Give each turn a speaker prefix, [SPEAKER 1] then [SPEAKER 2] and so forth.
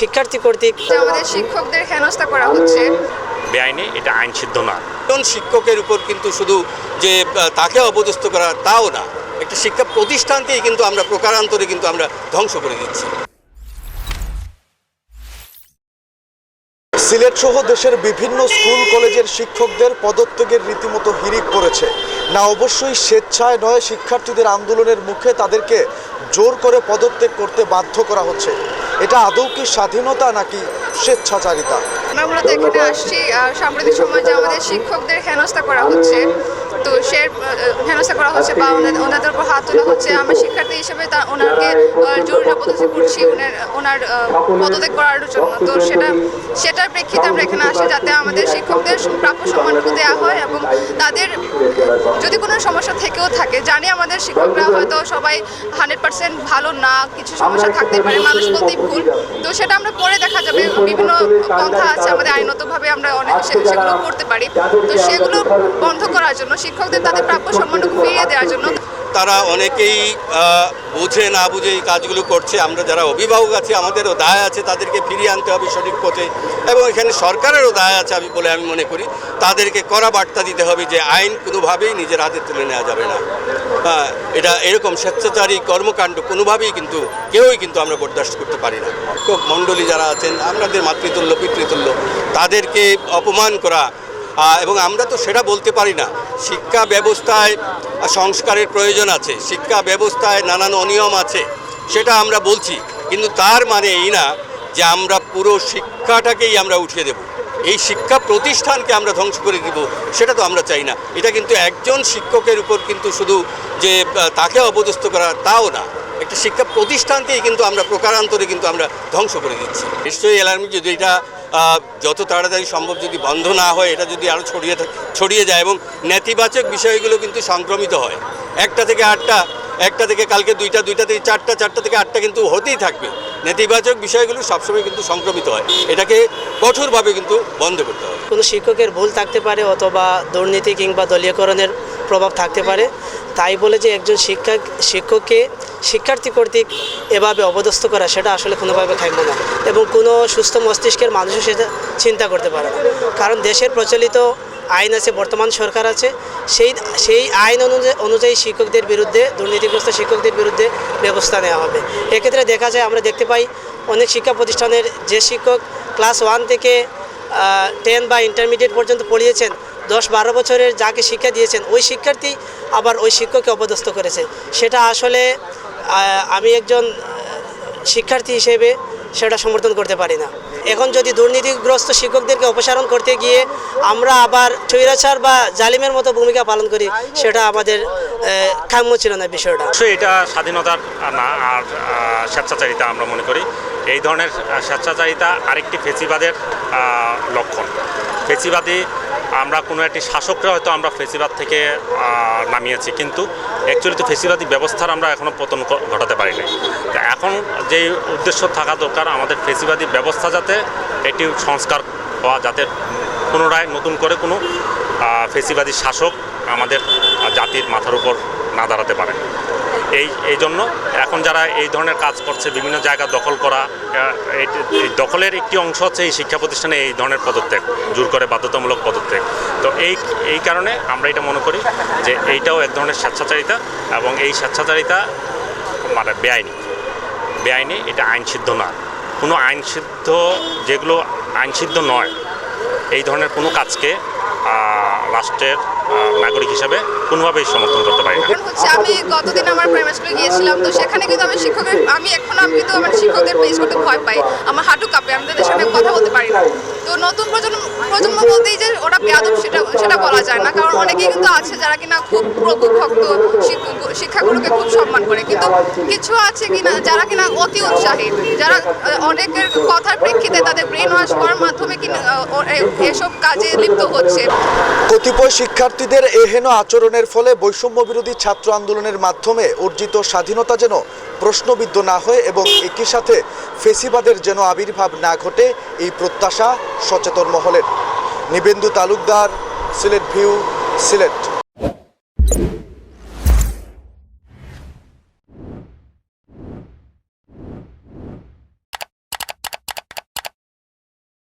[SPEAKER 1] শিক্ষার্থী কর্তৃক
[SPEAKER 2] আমাদের শিক্ষকদের হেনস্থা করা হচ্ছে।
[SPEAKER 3] বেআইনি এটা আইন সিদ্ধ না।
[SPEAKER 4] কোন শিক্ষকের উপর কিন্তু শুধু যে তাকে অপদস্থ করা তাও না একটা শিক্ষা প্রতিষ্ঠানকেই কিন্তু আমরা প্রকারান্তরে কিন্তু আমরা ধ্বংস করে দিচ্ছি
[SPEAKER 5] সিলেট সহ দেশের বিভিন্ন স্কুল, কলেজের শিক্ষকদের পদত্যাগের রীতিমতো হিরিক করেছে না অবশ্যই স্বেচ্ছায় নয়, শিক্ষার্থীদের আন্দোলনের মুখে তাদেরকে জোর করে পদত্যাগ করতে বাধ্য করা হচ্ছে। এটা আদৌ কি স্বাধীনতা নাকি স্বেচ্ছাচারিতা?
[SPEAKER 2] আমরা মূলত এখানে আসছি সাম্প্রতিক সময় যে আমাদের শিক্ষকদের হেনস্থা করা হচ্ছে তো সে হেনস্থা করা হচ্ছে বা ওনাদের উপর হাত তোলা হচ্ছে। আমরা শিক্ষার্থী হিসেবে তা ওনাকে জরুরি অপদস্থ করছি ওনার ওনার পদত্যাগ করার জন্য। তো সেটা, সেটার প্রেক্ষিতে আমরা এখানে আসি যাতে আমাদের শিক্ষকদের প্রাপ্য সম্মানটুকু দেওয়া হয় এবং তাদের যদি কোনো সমস্যা থেকেও থাকে, জানি আমাদের শিক্ষকরা হয়তো সবাই হান্ড্রেড পার্সেন্ট ভালো না, কিছু সমস্যা থাকতে পারে, মানুষ বলতেই ভুল। তো সেটা আমরা পরে দেখা যাবে বিভিন্ন পন্থা আছে আমাদের আইনতভাবে আমরা অনেক সেগুলো করতে পারি। তো সেগুলো বন্ধ করার জন্য শিক্ষকদের তাদের প্রাপ্য সম্মানটুকু ফিরিয়ে দেওয়ার জন্য
[SPEAKER 4] তারা অনেকেই বুঝে না বুঝে এই কাজগুলো করছে। আমরা যারা অভিভাবক আছি আমাদেরও দায় আছে তাদেরকে ফিরিয়ে আনতে হবে সঠিক পথে। এবং এখানে সরকারেরও দায় আছে আমি বলে আমি মনে করি। তাদেরকে কড়া বার্তা দিতে হবে যে আইন কোনোভাবেই নিজের হাতে তুলে নেওয়া যাবে না। হ্যাঁ, এটা এরকম স্বেচ্ছাচারী কর্মকাণ্ড কোনোভাবেই কিন্তু কেউই কিন্তু আমরা বরদাস্ত করতে পারি না। শিক্ষক মণ্ডলী যারা আছেন আমাদের মাতৃতুল্য পিতৃতুল্য তাদেরকে অপমান করা এবং আমরা তো সেটা বলতে পারি না। শিক্ষা ব্যবস্থায় সংস্কারের প্রয়োজন আছে, শিক্ষা ব্যবস্থায় নানান অনিয়ম আছে, সেটা আমরা বলছি, কিন্তু তার মানে এই না যে আমরা পুরো শিক্ষাটাকেই আমরা উঠিয়ে দেব। এই শিক্ষা প্রতিষ্ঠানকে আমরা ধ্বংস করে দিব, সেটা তো আমরা চাই না। এটা কিন্তু একজন শিক্ষকের উপর কিন্তু শুধু যে তাকে অপদস্থ করা, তাও না। একটা শিক্ষা প্রতিষ্ঠানকেই কিন্তু আমরা প্রকারান্তরে কিন্তু আমরা ধ্বংস করে দিচ্ছি। নিশ্চয়ই অ্যালার্মি যদি এটা যত তাড়াতাড়ি সম্ভব যদি বন্ধ না হয়, এটা যদি আরও ছড়িয়ে ছড়িয়ে যায় এবং নেতিবাচক বিষয়গুলো কিন্তু সংক্রমিত হয়। একটা থেকে আটটা, একটা থেকে কালকে দুইটা দুইটা থেকে চারটা চারটা থেকে আটটা কিন্তু হতেই থাকবে। নেতিবাচক বিষয়গুলো সবসময় কিন্তু সংক্রমিত হয়। এটাকে কঠোরভাবে কিন্তু বন্ধ করতে হবে।
[SPEAKER 1] কোনো শিক্ষকের ভুল থাকতে পারে অথবা দুর্নীতি কিংবা দলীয়করণের প্রভাব থাকতে পারে। তাই বলে যে একজন শিক্ষক, শিক্ষককে শিক্ষার্থী কর্তৃক এভাবে অপদস্থ করা, সেটা আসলে কোনোভাবে খাইব না। এবং কোনো সুস্থ মস্তিষ্কের মানুষও সেটা চিন্তা করতে পারে না। কারণ দেশের প্রচলিত আইন আছে, বর্তমান সরকার আছে, সেই সেই আইন অনুযায়ী অনুযায়ী শিক্ষকদের বিরুদ্ধে, দুর্নীতিগ্রস্ত শিক্ষকদের বিরুদ্ধে ব্যবস্থা নেওয়া হবে। এক্ষেত্রে দেখা যায়, আমরা দেখতে পাই অনেক শিক্ষা প্রতিষ্ঠানের যে শিক্ষক ক্লাস ওয়ান থেকে টেন বা ইন্টারমিডিয়েট পর্যন্ত পড়িয়েছেন, দশ বারো বছরের যাকে শিক্ষা দিয়েছেন, ওই শিক্ষার্থী আবার ওই শিক্ষককে অপদস্থ করেছে। সেটা আসলে আমি একজন শিক্ষার্থী হিসেবে সেটা সমর্থন করতে পারি না। এখন যদি দুর্নীতিগ্রস্ত শিক্ষকদেরকে অপসারণ করতে গিয়ে আমরা আবার স্বৈরাচার বা জালিমের মতো ভূমিকা পালন করি, সেটা আমাদের কাম্য ছিল না বিষয়টা।
[SPEAKER 3] এটা স্বাধীনতার, না, আর স্বেচ্ছাচারিতা আমরা মনে করি। এই ধরনের স্বেচ্ছাচারিতা আরেকটি ফেসিবাদের লক্ষণ। ফেসিবাদী আমরা কোনো একটি শাসকরা হয়তো আমরা ফেসিবাদ থেকে নামিয়েছি, কিন্তু অ্যাকচুয়ালি তো ফেসিবাদী ব্যবস্থার আমরা এখনও পতন ঘটাতে পারি নাই। এখন যে উদ্দেশ্য থাকা দরকার, আমাদের ফেসিবাদী ব্যবস্থা যাতে এটি সংস্কার হওয়া, যাতে পুনরায় নতুন করে কোনো ফেসিবাদী শাসক আমাদের জাতির মাথার উপর না দাঁড়াতে পারে। এই এই জন্য এখন যারা এই ধরনের কাজ করছে, বিভিন্ন জায়গা দখল করা এই- দখলের একটি অংশ হচ্ছে এই শিক্ষা প্রতিষ্ঠানে এই ধরনের পদত্যাগ জোর করে বাধ্যতামূলক পদত্যাগ তো এই এই কারণে আমরা এটা মনে করি যে এইটাও এক ধরনের স্বেচ্ছাচারিতা এবং এই স্বেচ্ছাচারিতা মানে বেআইনি। বেআইনি এটা আইনসিদ্ধ না। কোনো আইনসিদ্ধ যেগুলো আইনসিদ্ধ নয়, এই ধরনের কোনো কাজকে রাষ্ট্রের নাগরিক হিসাবে কোনোভাবেই সমর্থন করতে পারি না।
[SPEAKER 2] হচ্ছে আমি গতদিন আমার প্রাইমারি স্কুলে গিয়েছিলাম, তো সেখানে কিন্তু আমি শিক্ষকের, আমি এখন আমি কিন্তু আমার শিক্ষকদের ফেস করতে ভয় পাই। আমার হাঁটু কাঁপে, আমি তাদের সাথে কথা বলতে পারি না। তো নতুন প্রজন্ম প্রজন্ম বলতেই যে ওরা বেয়াদব, সেটা সেটা বলা যায় না, কারণ অনেকেই কিন্তু আছে যারা কিনা খুব প্রভু ভক্ত শিক্ষক- শিক্ষাগুলোকে খুব সম্মান করে। কিন্তু কিছু আছে কিনা যারা কিনা অতি উৎসাহী, যারা অনেকের কথার প্রেক্ষিতে তাদের ব্রেন ওয়াশ করার মাধ্যমে কিনা এসব কাজে লিপ্ত হচ্ছে।
[SPEAKER 5] কতিপয় শিক্ষার্থীদের এহেন আচরণের ফলে বৈষম্য বিরোধী ছাত্র আন্দোলনের মাধ্যমে অর্জিত স্বাধীনতা যেন প্রশ্নবিদ্ধ না হয় এবং একই সাথে ফেসিবাদের যেন আবির্ভাব না ঘটে, এই প্রত্যাশা সচেতন মহলের। নিবেন্দু তালুকদার, সিলেট ভিউ, সিলেট।